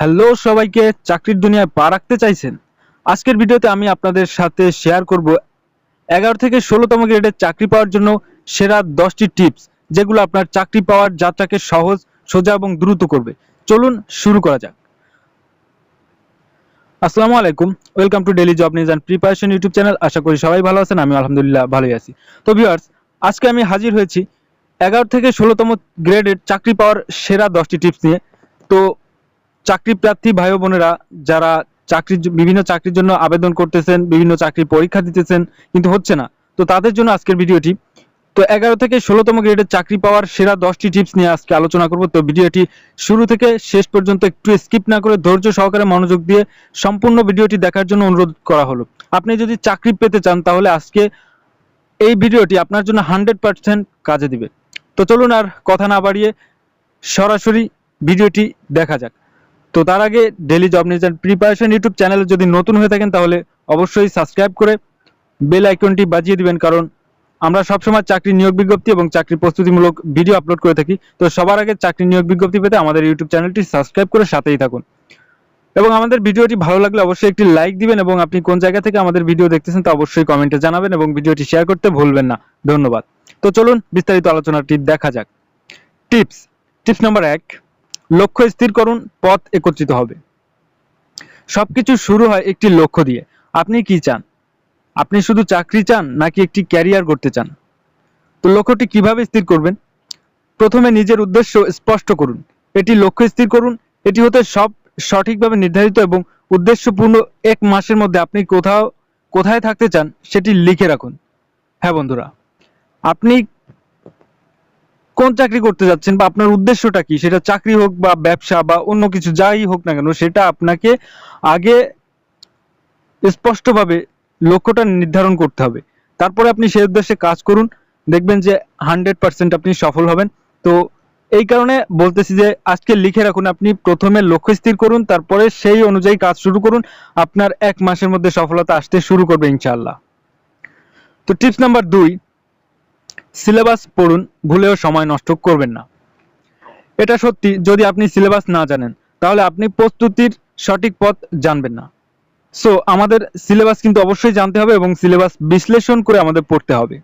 Hello সবাইকে, চাকরির দুনিয়ায় পা রাখতে চাইছেন? আজকের ভিডিওতে আমি আপনাদের সাথে শেয়ার করব এগারো থেকে ষোলোতম গ্রেডের চাকরি পাওয়ার জন্য সেরা দশটি টিপস যেগুলো আপনার চাকরি পাওয়ার যাত্রাকে সহজ, সোজা এবং দ্রুত করবে। চলুন শুরু করা যাক। আসসালামু আলাইকুম welcome to daily job news and preparation YouTube channel আশা করি সবাই ভালো আছেন আমি আলহামদুলিল্লাহ ভালোই আছি। তো ভিউয়ার্স আজকে আমি হাজির হয়েছি এগারো থেকে ষোলোতম গ্রেডের চাকরি পাওয়ার সেরা দশটি টিপস নিয়ে। তো চাকরি প্রার্থী ভাই বোনেরা যারা চাকরির জ- বিভিন্ন চাকরির জন্য আবেদন করতেছেন, বিভিন্ন চাকরির পরীক্ষা দিতেছেন, কিন্তু হচ্ছে না। তো তাদের জন্য আজকের ভিডিওটি। তো এগারো থেকে ষোলোতম গ্রেডের চাকরি পাওয়ার সেরা দশটি টিপস নিয়ে আজকে আলোচনা করব। তো ভিডিওটি শুরু থেকে শেষ পর্যন্ত একটু স্কিপ না করে ধৈর্য সহকারে মনোযোগ দিয়ে সম্পূর্ণ ভিডিওটি দেখার জন্য অনুরোধ করা হলো। আপনি যদি চাকরি পেতে চান, তাহলে আজকে এই ভিডিওটি আপনার জন্য হান্ড্রেড পার্সেন্ট কাজে দিবে। তো চলুন আর কথা না বাড়িয়ে সরাসরি ভিডিওটি দেখা যাক। তো তার আগে daily job news and preparation YouTube চ্যানেলে যদি নতুন হয়ে থাকেন, তাহলে অবশ্যই সাবস্ক্রাইব করে বেল আইকনটি বাজিয়ে দিবেন, কারণ আমরা সবসময় চাকরি নিয়োগ বিজ্ঞপ্তি এবং চাকরি প্রস্তুতিমূলক ভিডিও আপলোড করে থাকি। তো সবার আগে চাকরি নিয়োগ বিজ্ঞপ্তি পেতে আমাদের ইউটিউব চ্যানেলটি সাবস্ক্রাইব করে সাথেই থাকুন। এবং আমাদের ভিডিওটি ভালো লাগলে অবশ্যই একটি লাইক দিবেন এবং আপনি কোন জায়গা থেকে আমাদের ভিডিও দেখতেছেন তা অবশ্যই কমেন্টে জানাবেন এবং ভিডিওটি শেয়ার করতে ভুলবেন না। ধন্যবাদ। তো চলুন বিস্তারিত আলোচনাটি দেখা যাক। টিপস টিপস নাম্বার এক। লক্ষ্য স্থির করুন, পথ একত্রিত হবে। সবকিছু শুরু হয় একটি লক্ষ্য দিয়ে। আপনি কি চান? আপনি শুধু চাকরি চান নাকি একটি ক্যারিয়ার করতে চান? তো লক্ষ্যটি কীভাবে স্থির করবেন? প্রথমে নিজের উদ্দেশ্য স্পষ্ট করুন। এটি লক্ষ্য স্থির করুন। এটি হতে সব সঠিকভাবে নির্ধারিত এবং উদ্দেশ্যপূর্ণ এক মাসের মধ্যে আপনি কোথাও, কোথায় থাকতে চান সেটি লিখে রাখুন। হ্যাঁ বন্ধুরা, আপনি কোন চাকরি করতে যাচ্ছেন বা আপনার উদ্দেশ্যটা কি? সেটা চাকরি হোক বা ব্যবসা বা অন্য কিছু যাই হোক না কেন, সেটা আপনাকে আগে স্পষ্টভাবে লক্ষ্যটা নির্ধারণ করতে হবে। তারপরে আপনি সেই উদ্দেশ্যে কাজ করুন, দেখবেন যে হান্ড্রেড পার্সেন্ট আপনি সফল হবেন। তো এই কারণে বলতেছি যে আজকে লিখে রাখুন, আপনি প্রথমে লক্ষ্য স্থির করুন, তারপরে সেই অনুযায়ী কাজ শুরু করুন, আপনার এক মাসের মধ্যে সফলতা আসতে শুরু করবে ইনশাল্লাহ তো টিপস নাম্বার দুই সিলেবাস পড়ুন, ভুলেও সময় নষ্ট করবেন না। এটা সত্যি, যদি আপনি সিলেবাস না জানেন, তাহলে আপনি প্রস্তুতির সঠিক পথ জানবেন না। সো আমাদের সিলেবাস কিন্তু অবশ্যই জানতে হবে এবং সিলেবাস বিশ্লেষণ করে আমাদের পড়তে হবে।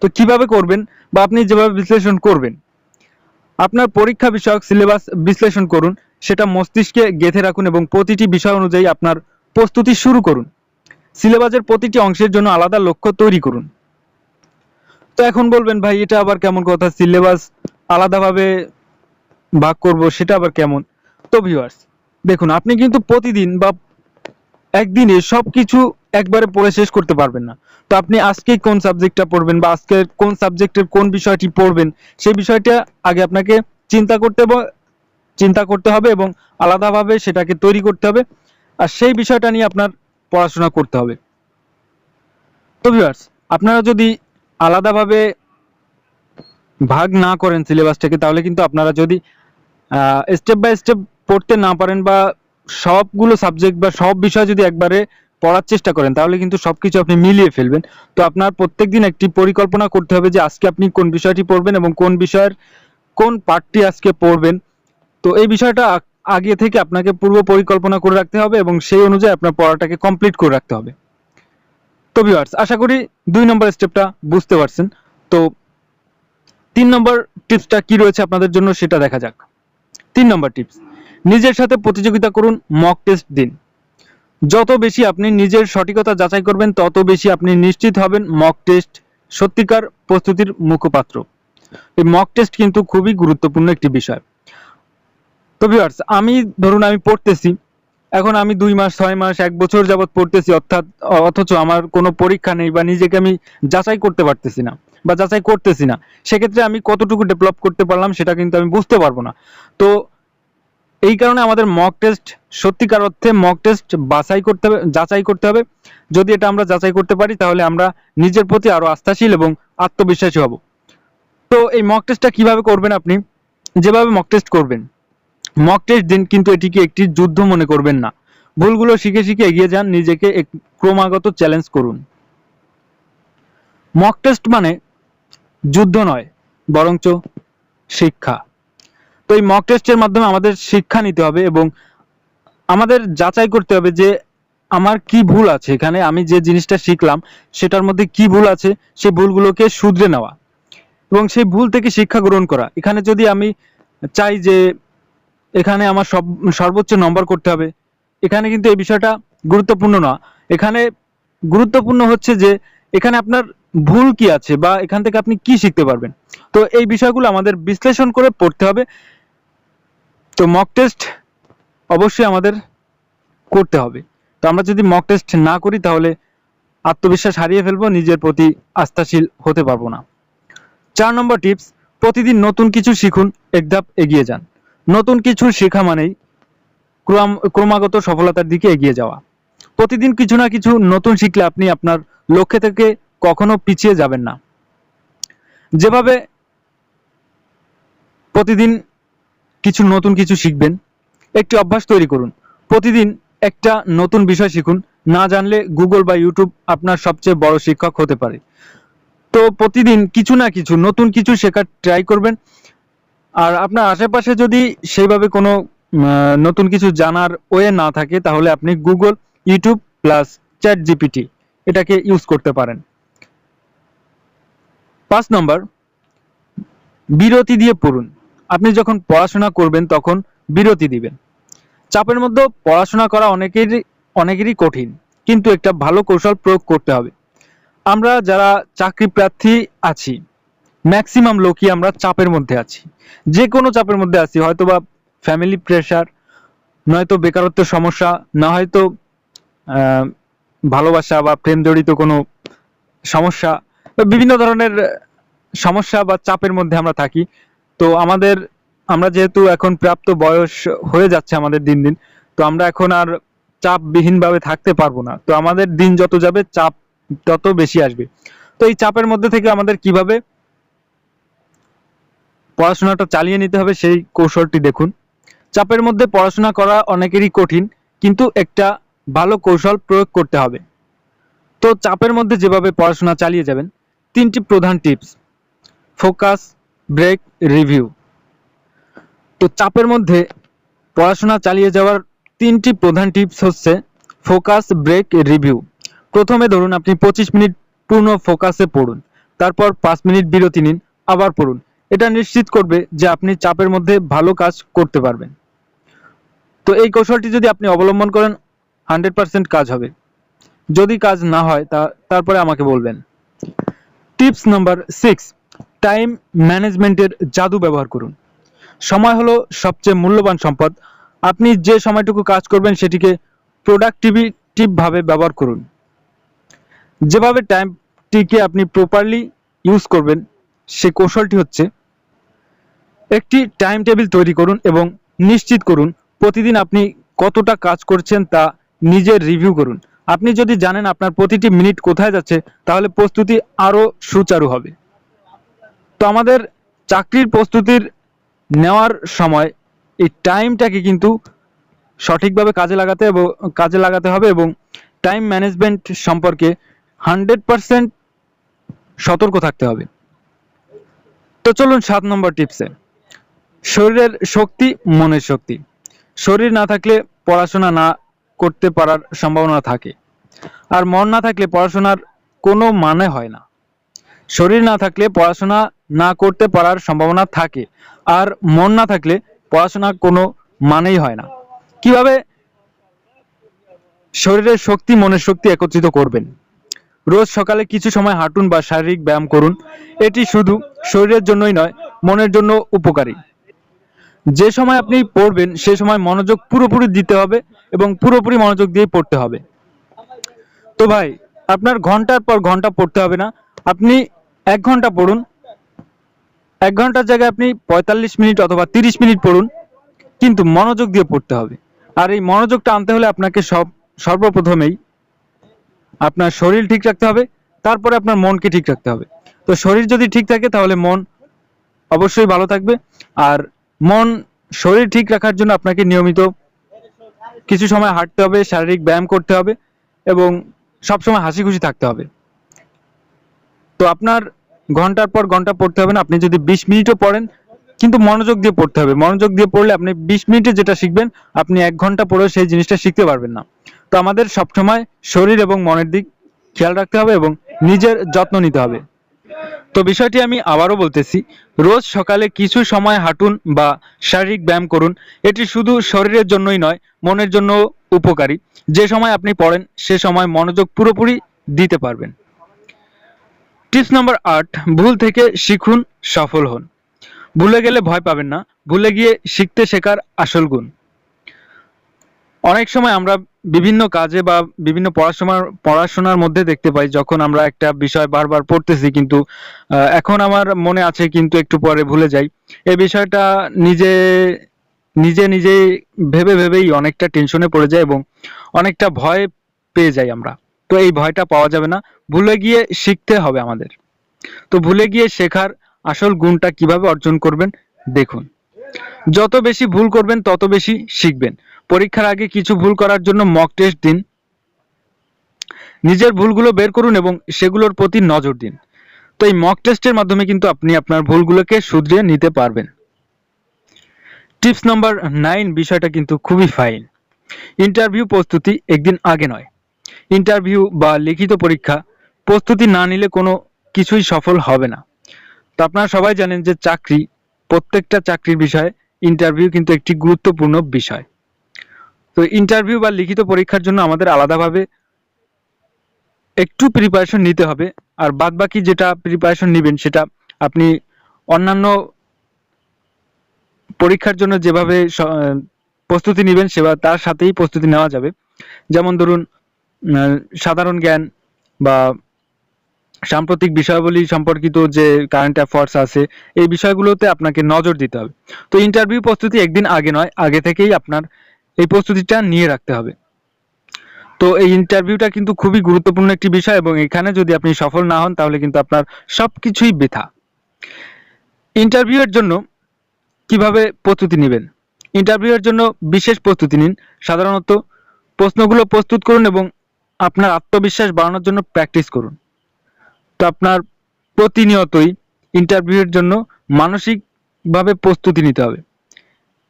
তো কীভাবে করবেন বা আপনি যেভাবে বিশ্লেষণ করবেন? আপনার পরীক্ষা বিষয়ক সিলেবাস বিশ্লেষণ করুন, সেটা মস্তিষ্কে গেঁথে রাখুন এবং প্রতিটি বিষয় অনুযায়ী আপনার প্রস্তুতি শুরু করুন। সিলেবাসের প্রতিটি অংশের জন্য আলাদা লক্ষ্য তৈরি করুন। তো এখন বলবেন ভাই, এটা আবার কেমন কথা? সিলেবাস আলাদাভাবে ভাগ করব, সেটা আবার কেমন? তো ভিউয়ার্স দেখুন, আপনি কিন্তু প্রতিদিন বা একদিনে সবকিছু একবারে পড়ে শেষ করতে পারবেন না। তো আপনি আজকে কোন সাবজেক্টটা পড়বেন বা আজকে কোন সাবজেক্টের কোন বিষয়টি পড়বেন, সেই বিষয়টা আগে আপনাকে চিন্তা করতে চিন্তা করতে হবে এবং আলাদাভাবে সেটাকে তৈরি করতে হবে। আর সেই বিষয়টা নিয়ে আপনার পড়াশোনা করতে হবে। তো ভিউয়ার্স আপনারা যদি আলাদাভাবে ভাগ না করেন সিলেবাসটাকে, তাহলে কিন্তু আপনারা যদি স্টেপ বাই স্টেপ পড়তে না পারেন বা সবগুলো সাবজেক্ট বা সব বিষয় যদি একবারে পড়ার চেষ্টা করেন, তাহলে কিন্তু সবকিছু আপনি মিলিয়ে ফেলবেন। তো আপনার প্রত্যেকদিন একটি পরিকল্পনা করতে হবে যে আজকে আপনি কোন বিষয়টি পড়বেন এবং কোন বিষয়ের কোন পার্টটি আজকে পড়বেন। তো এই বিষয়টা আগে থেকে আপনাকে পূর্ব পরিকল্পনা করে রাখতে হবে এবং সেই অনুযায়ী আপনার পড়াটাকে কমপ্লিট করে রাখতে হবে। তো ভিউয়ার্স আশা করি দুই নম্বর স্টেপটা বুঝতে পারছেন। তো তিন নম্বর টিপসটা কি রয়েছে আপনাদের জন্য সেটা দেখা যাক। তিন নম্বর টিপস নিজের সাথে প্রতিযোগিতা করুন মক টেস্ট দিন। যত বেশি আপনি নিজের সঠিকতা যাচাই করবেন, তত বেশি আপনি নিশ্চিত হবেন মক টেস্ট সত্যিকার প্রস্তুতির মুখপাত্র। এই মক টেস্ট কিন্তু খুবই গুরুত্বপূর্ণ একটি বিষয়। তো ভিউয়ার্স আমি ধরুন আমি পড়তেছি এখন আমি দুই মাস, ছয় মাস, এক বছর যাবত পড়তেছি, অর্থাৎ, অথচ আমার কোনো পরীক্ষা নেই বা নিজেকে আমি যাচাই করতে পারতেছি না বা যাচাই করতেছি না। সেক্ষেত্রে আমি কতটুকু ডেভেলপ করতে পারলাম সেটা কিন্তু আমি বুঝতে পারব না। তো এই কারণে আমাদের মক টেস্ট সত্যিকার অর্থে মক টেস্ট বাছাই করতে হবে, যাচাই করতে হবে। যদি এটা আমরা যাচাই করতে পারি, তাহলে আমরা নিজের প্রতি আরও আস্থাশীল এবং আত্মবিশ্বাসী হব। তো এই মক টেস্টটা কীভাবে করবেন আপনি? যেভাবে মক টেস্ট করবেন। মক টেস্ট দিন কিন্তু এটিকে একটি যুদ্ধ মনে করবেন না। ভুলগুলো শিখে শিখে এগিয়ে যান, নিজেকে ক্রমাগত চ্যালেঞ্জ করুন। মক টেস্ট মানে যুদ্ধ নয়, বরঞ্চ শিক্ষা। তো এই মক টেস্টের মাধ্যমে আমাদের শিক্ষা নিতে হবে এবং আমাদের যাচাই করতে হবে যে আমার কি ভুল আছে। এখানে আমি যে জিনিসটা শিখলাম, সেটার মধ্যে কি ভুল আছে সেই ভুলগুলোকে শুধরে নেওয়া। এবং সেই ভুল থেকে শিক্ষা গ্রহণ করা। এখানে যদি আমি চাই যে এখানে আমার সব, সর্বোচ্চ নম্বর করতে হবে। এখানে কিন্তু এই বিষয়টা গুরুত্বপূর্ণ না। এখানে গুরুত্বপূর্ণ হচ্ছে যে, এখানে আপনার ভুল কি আছে বা এখান থেকে আপনি কি শিখতে পারবেন। তো এই বিষয়গুলো আমাদের বিশ্লেষণ করে পড়তে হবে। তো মক টেস্ট অবশ্যই আমাদের করতে হবে। তো আমরা যদি মক টেস্ট না করি, তাহলে আত্মবিশ্বাস হারিয়ে ফেলব, নিজের প্রতি আস্থাশীল হতে পারব না। চার নম্বর টিপস প্রতিদিন নতুন কিছু শিখুন এক ধাপ এগিয়ে যান। নতুন কিছু শেখা মানেই ক্রমাগত সফলতার দিকে এগিয়ে যাওয়া। প্রতিদিন কিছু না কিছু নতুন শিখলে আপনি আপনার লক্ষ্য থেকে কখনো পিছিয়ে যাবেন না। যেভাবে প্রতিদিন কিছু নতুন কিছু শিখবেন, একটি অভ্যাস তৈরি করুন। প্রতিদিন একটা নতুন বিষয় শিখুন। না জানলে গুগল বা ইউটিউব আপনার সবচেয়ে বড় শিক্ষক হতে পারে। তো প্রতিদিন কিছু না কিছু নতুন কিছু শেখার ট্রাই করবেন। আর আপনার আশেপাশে যদি সেইভাবে কোনো নতুন কিছু জানার ওয়ে না থাকে, তাহলে আপনি Google YouTube plus chat GPT এটাকে ইউজ করতে পারেন। পাঁচ নম্বর, বিরতি দিয়ে পড়ুন। আপনি যখন পড়াশোনা করবেন, তখন বিরতি দিবেন। চাপের মধ্যে পড়াশোনা করা অনেকেরই অনেকেরই কঠিন, কিন্তু একটা ভালো কৌশল প্রয়োগ করতে হবে। আমরা যারা চাকরি প্রার্থী আছি ম্যাক্সিমাম লোকই আমরা চাপের মধ্যে আছি। যে কোনো চাপের মধ্যে আছি হয়তো বা ফ্যামিলি প্রেশার নয়তো বেকারত্বের সমস্যা, না হয়তো ভালোবাসা বা প্রেম জড়িত কোনো সমস্যা বিভিন্ন ধরনের সমস্যা বা চাপের মধ্যে আমরা থাকি। তো আমাদের, আমরা যেহেতু এখন প্রাপ্ত বয়স হয়ে যাচ্ছে আমাদের দিন দিন, তো আমরা এখন আর চাপবিহীনভাবে থাকতে পারব না। তো আমাদের দিন যত যাবে, চাপ তত বেশি আসবে। তো এই চাপের মধ্যে থেকে আমাদের কীভাবে পড়াশোনাটা চালিয়ে নিতে হবে সেই কৌশলটি দেখুন। চাপের মধ্যে পড়াশোনা করা অনেকেরই কঠিন, কিন্তু একটা ভালো কৌশল প্রয়োগ করতে হবে। তো চাপের মধ্যে যেভাবে পড়াশোনা চালিয়ে যাবেন, তিনটি প্রধান টিপস। Focus, break, review. তো চাপের মধ্যে পড়াশোনা চালিয়ে যাওয়ার তিনটি প্রধান টিপস হচ্ছে ফোকাস, ব্রেক, রিভিউ। প্রথমে ধরুন আপনি পঁচিশ মিনিট পূর্ণ ফোকাসে পড়ুন, তারপর পাঁচ মিনিট বিরতি নিন, আবার পড়ুন। এটা নিশ্চিত করবে যে আপনি চাপের মধ্যে ভালো কাজ করতে পারবেন। তো এই কৌশলটি যদি আপনি অবলম্বন করেন, হান্ড্রেড কাজ হবে। যদি কাজ না হয়, তা, তারপরে আমাকে বলবেন। টিপস নাম্বার সিক্স, টাইম ম্যানেজমেন্টের জাদু ব্যবহার করুন। সময় হলো সবচেয়ে মূল্যবান সম্পদ। আপনি যে সময়টুকু কাজ করবেন, সেটিকে প্রোডাক্টিভিটিভ ভাবে ব্যবহার করুন। যেভাবে টাইমটিকে আপনি প্রপারলি ইউজ করবেন সে কৌশলটি হচ্ছে একটি টাইম টেবিল তৈরি করুন এবং নিশ্চিত করুন প্রতিদিন আপনি কতটা কাজ করছেন তা নিজের রিভিউ করুন। আপনি যদি জানেন আপনার প্রতিটি মিনিট কোথায় যাচ্ছে, তাহলে প্রস্তুতি আরও সুচারু হবে। তো আমাদের চাকরির প্রস্তুতির নেওয়ার সময় এই টাইমটাকে কিন্তু সঠিকভাবে কাজে লাগাতে এবং কাজে লাগাতে হবে এবং টাইম ম্যানেজমেন্ট সম্পর্কে হান্ড্রেড পার্সেন্ট সতর্ক থাকতে হবে। তো চলুন সাত নম্বর টিপসে। শরীরের শক্তি, মনের শক্তি। শরীর না থাকলে পড়াশোনা না করতে পারার সম্ভাবনা থাকে। আর মন না থাকলে পড়াশোনার কোনো মানে হয় না। শরীর না থাকলে পড়াশোনা না করতে পারার সম্ভাবনা থাকে। আর মন না থাকলে পড়াশোনা কোনো মানেই হয় না। কীভাবে শরীরের শক্তি, মনের শক্তি একত্রিত করবেন? রোজ সকালে কিছু সময় হাঁটুন বা শারীরিক ব্যায়াম করুন। এটি শুধু শরীরের জন্যই নয়, মনের জন্য উপকারী। যে সময় আপনি পড়বেন, সে সময় মনোযোগ পুরোপুরি দিতে হবে এবং পুরোপুরি মনোযোগ দিয়ে পড়তে হবে। তো ভাই, আপনার ঘণ্টার পর ঘণ্টা পড়তে হবে না। আপনি এক ঘণ্টা পড়ুন। এক ঘণ্টার জায়গায় আপনি পঁয়তাল্লিশ মিনিট অথবা তিরিশ মিনিট পড়ুন, কিন্তু মনোযোগ দিয়ে পড়তে হবে। আর এই মনোযোগটা আনতে হলে আপনাকে সব, সর্বপ্রথমেই আপনার শরীর ঠিক রাখতে হবে, তারপরে আপনার মনকে ঠিক রাখতে হবে। তো শরীর যদি ঠিক থাকে, তাহলে মন অবশ্যই ভালো থাকবে। আর মন, শরীর ঠিক রাখার জন্য আপনাকে নিয়মিত কিছু সময় হাঁটতে হবে, শারীরিক ব্যায়াম করতে হবে এবং সবসময় হাসি খুশি থাকতে হবে। তো আপনার ঘণ্টার পর ঘণ্টা পড়তে হবে না, আপনি যদি বিশ মিনিটও পড়েন, কিন্তু মনোযোগ দিয়ে পড়তে হবে। মনোযোগ দিয়ে পড়লে আপনি বিশ মিনিটে যেটা শিখবেন, আপনি এক ঘণ্টা পড়েও সেই জিনিসটা শিখতে পারবেন না। আমাদের সবসময় শরীর এবং মনের দিক খেয়াল রাখতে হবে এবং নিজের যত্ন নিতে হবে। তো বিষয়টি আমি আবারও বলতেছি, রোজ সকালে কিছু সময় হাঁটুন বা শারীরিক ব্যায়াম করুন, এটি শুধু শরীরের জন্যই নয়, মনের জন্য উপকারী। যে সময় আপনি পড়েন, সে সময় মনোযোগ পুরোপুরি দিতে পারবেন। টিপস নাম্বার আট, ভুল থেকে শিখুন, সফল হন। ভুলে গেলে ভয় পাবেন না, ভুলে গিয়ে শিখতে শেখার আসল গুণ। অনেক সময় আমরা বিভিন্ন কাজে বা বিভিন্ন পড়াশোনার পড়াশোনার মধ্যে দেখতে পাই যখন আমরা একটা বিষয় বারবার পড়তেছি কিন্তু এখন আমার মনে আছে কিন্তু একটু পরে ভুলে যাই। এই বিষয়টা নিজে নিজে নিজে ভেবে ভেবেই অনেকটা টেনশনে পড়ে যায় এবং অনেকটা ভয় পেয়ে যাই আমরা। তো এই ভয়টা পাওয়া যাবে না। ভুলে গিয়ে শিখতে হবে আমাদের। তো ভুলে গিয়ে শেখার আসল গুণটা কীভাবে অর্জন করবেন, দেখুন। যত বেশি ভুল করবেন, তত বেশি শিখবেন। পরীক্ষার আগে কিছু ভুল করার জন্য মক টেস্ট দিন। নিজের ভুলগুলো বের করুন এবং সেগুলোর প্রতি নজর দিন। তো এই মক টেস্টের মাধ্যমে কিন্তু আপনি আপনার ভুলগুলোকে শুধরিয়ে নিতে পারবেন। টিপস নাম্বার নাইন বিষয়টা কিন্তু খুবই ফাইন। ইন্টারভিউ প্রস্তুতি একদিন আগে নয়। ইন্টারভিউ বা লিখিত পরীক্ষা প্রস্তুতি না নিলে কোনো কিছুই সফল হবে না। তো আপনারা সবাই জানেন যে চাকরি, প্রত্যেকটা চাকরির বিষয়ে ইন্টারভিউ কিন্তু একটি গুরুত্বপূর্ণ বিষয়। তো ইন্টারভিউ বা লিখিত পরীক্ষার জন্য আমাদের আলাদাভাবে একটু প্রিপারেশন নিতে হবে। আর বাদ বাকি যেটা প্রিপারেশন নেবেন সেটা আপনি অন্যান্য পরীক্ষার জন্য যেভাবে প্রস্তুতি নেবেন সেবা তার সাথেই প্রস্তুতি নেওয়া যাবে। যেমন ধরুন সাধারণ জ্ঞান বা সাম্প্রতিক বিষয়াবলী সম্পর্কিত যে কারেন্ট অ্যাফেয়ার্স আছে, এই বিষয়গুলোতে আপনাকে নজর দিতে হবে। তো ইন্টারভিউ প্রস্তুতি একদিন আগে নয়, আগে থেকেই আপনার এই প্রস্তুতিটা নিয়ে রাখতে হবে। তো এই ইন্টারভিউটা কিন্তু খুবই গুরুত্বপূর্ণ একটি বিষয় এবং এখানে যদি আপনি সফল না হন, তাহলে কিন্তু আপনার সবকিছুই বৃথা। ইন্টারভিউয়ের জন্য কীভাবে প্রস্তুতি নেবেন? ইন্টারভিউয়ের জন্য বিশেষ প্রস্তুতি নিন। সাধারণত প্রশ্নগুলো প্রস্তুত করুন এবং আপনার আত্মবিশ্বাস বাড়ানোর জন্য প্র্যাকটিস করুন। তো আপনার প্রতিনিয়তই ইন্টারভিউয়ের জন্য মানসিকভাবে প্রস্তুতি নিতে হবে।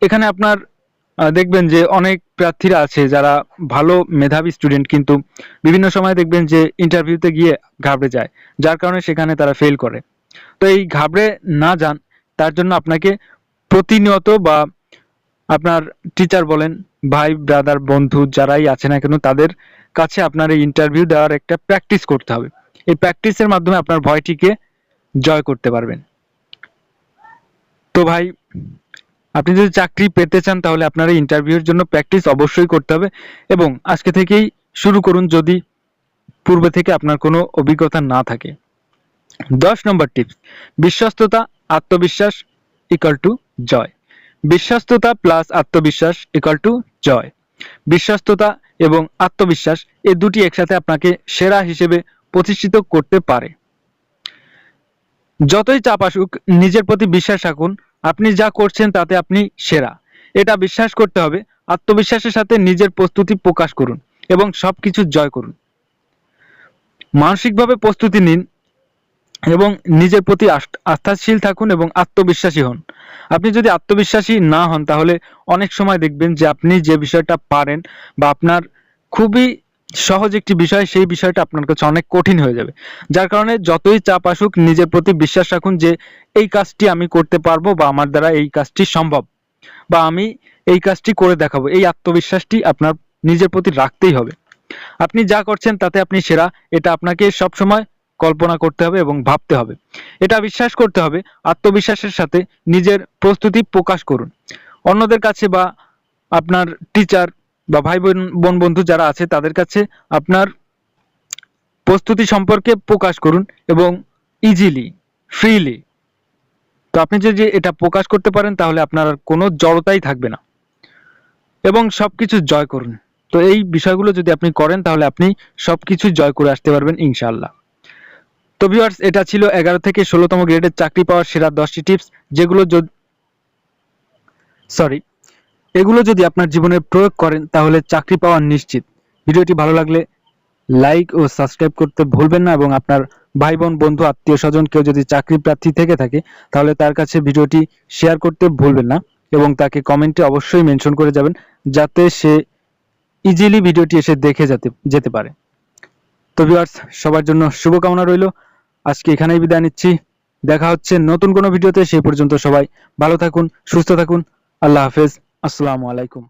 এখানে আপনার দেখবেন যে অনেক প্রার্থীরা আছে যারা ভালো মেধাবী স্টুডেন্ট কিন্তু বিভিন্ন সময় দেখবেন যে ইন্টারভিউতে গিয়ে ঘাবড়ে যায়, যার কারণে সেখানে তারা ফেল করে। তো এই ঘাবড়ে না যান, তার জন্য আপনাকে প্রতিনিয়ত বা আপনার টিচার বলেন, ভাই ব্রাদার বন্ধু যারাই আছে না কেন, তাদের কাছে আপনার এই ইন্টারভিউ দেওয়ার একটা প্র্যাকটিস করতে হবে। এই প্র্যাকটিসের মাধ্যমে আপনার ভয়টিকে জয় করতে পারবেন। তো ভাই, আপনি যদি চাকরি পেতে চান, তাহলে আপনার এই ইন্টারভিউর জন্য প্র্যাকটিস অবশ্যই করতে হবে এবং আজকে থেকেই শুরু করুন যদি পূর্বে থেকে আপনার কোনো অভিজ্ঞতা না থাকে। দশ নম্বর টিপস বিশ্বস্ততা, আত্মবিশ্বাস ইকাল টু জয়। বিশ্বস্ততা প্লাস আত্মবিশ্বাস ইকাল টু জয়। বিশ্বস্ততা এবং আত্মবিশ্বাস, এই দুটি একসাথে আপনাকে সেরা হিসেবে প্রতিষ্ঠিত করতে পারে। যতই চাপ আসুক, নিজের প্রতি বিশ্বাস রাখুন, আপনি যা করছেন তাতে আপনি সেরা। এটা বিশ্বাস করতে হবে, আত্মবিশ্বাসের সাথে নিজের প্রস্তুতি প্রকাশ করুন এবং সবকিছু জয় করুন। মানসিকভাবে প্রস্তুতি নিন এবং নিজের প্রতি আস- আস্থাশীল থাকুন এবং আত্মবিশ্বাসী হন। আপনি যদি আত্মবিশ্বাসী না হন, তাহলে অনেক সময় দেখবেন যে আপনি যে বিষয়টা পারেন বা আপনার খুবই সহজ একটি বিষয়, সেই বিষয়টা আপনার কাছে অনেক কঠিন হয়ে যাবে। যার কারণে যতই চাপ আসুক, নিজের প্রতি বিশ্বাস রাখুন যে, এই কাজটি আমি করতে পারব বা আমার দ্বারা এই কাজটি সম্ভব। বা আমি এই কাজটি করে দেখাবো। এই আত্মবিশ্বাসটি আপনার নিজের প্রতি রাখতেই হবে। আপনি যা করছেন, তাতে আপনি সেরা। এটা আপনাকে সবসময় কল্পনা করতে হবে এবং ভাবতে হবে। এটা বিশ্বাস করতে হবে। আত্মবিশ্বাসের সাথে নিজের প্রস্তুতি প্রকাশ করুন। অন্যদের কাছে বা আপনার টিচার বা ভাই বোন বোন বন্ধু যারা আছে, তাদের কাছে আপনার প্রস্তুতি সম্পর্কে প্রকাশ করুন এবং ইজিলি ফ্রিলি তো আপনি যদি এটা প্রকাশ করতে পারেন, তাহলে আপনার কোনো জড়তাই থাকবে না। এবং সব কিছু জয় করুন। তো এই বিষয়গুলো যদি আপনি করেন, তাহলে আপনি সবকিছু জয় করে আসতে পারবেন, ইনশাআল্লাহ। তো ভিউয়ার্স এটা ছিল এগারো থেকে ষোলোতম গ্রেডের চাকরি পাওয়ার সেরা দশটি টিপস যেগুলো সরি এগুলো যদি আপনার জীবনে প্রয়োগ করেন, তাহলে চাকরি পাওয়া নিশ্চিত। ভিডিওটি ভালো লাগলে লাইক ও সাবস্ক্রাইব করতে ভুলবেন না এবং আপনার ভাই বোন বন্ধু আত্মীয় স্বজন কেউ যদি চাকরি প্রার্থী থেকে থাকে, তাহলে তার কাছে ভিডিওটি শেয়ার করতে ভুলবেন না এবং তাকে কমেন্টে অবশ্যই মেনশন করে যাবেন যাতে সে ইজিলি ভিডিওটি এসে দেখে যেতে যেতে পারে। তো ভিউয়ার্স সবার জন্য শুভকামনা রইল। আজকে এখানেই বিদায় নিচ্ছি। দেখা হচ্ছে নতুন কোনো ভিডিওতে, সেই পর্যন্ত সবাই ভালো থাকুন, সুস্থ থাকুন। আল্লাহ হাফেজ। আসসালামু আলাইকুম।